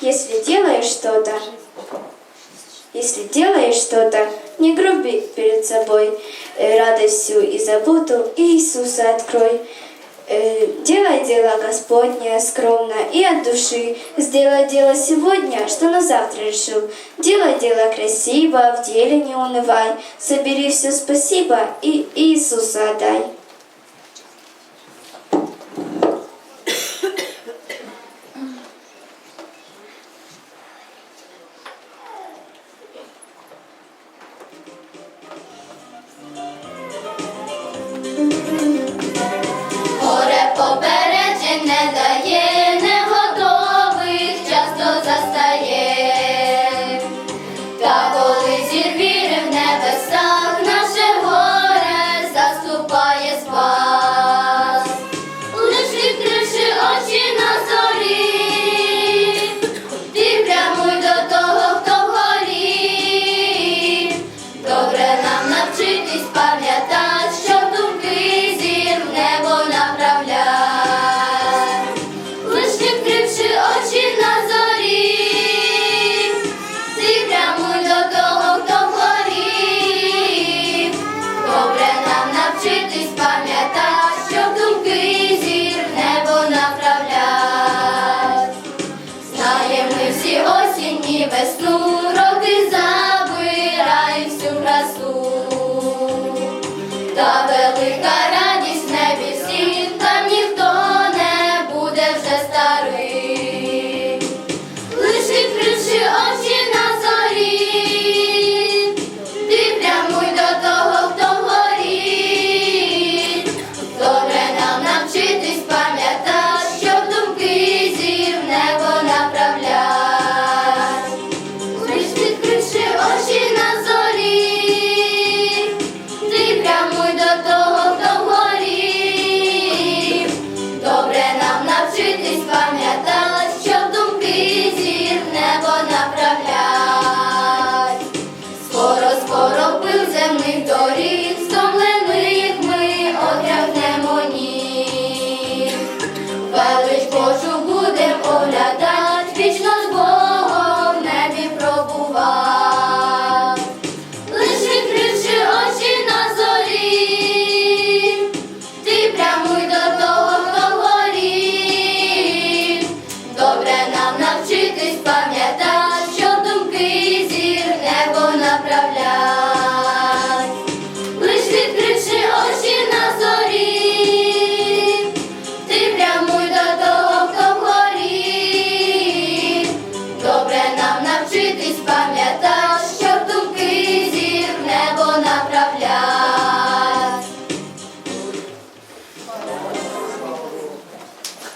Если делаешь что-то, если делаешь что-то, не груби перед собой. Э, Радостью и заботу Иисуса открой. Э, Делай дело Господне скромно и от души. Сделай дело сегодня, что на завтра решил. Делай дело красиво, в деле не унывай. Собери все спасибо и Иисуса отдай. God. темних доріг.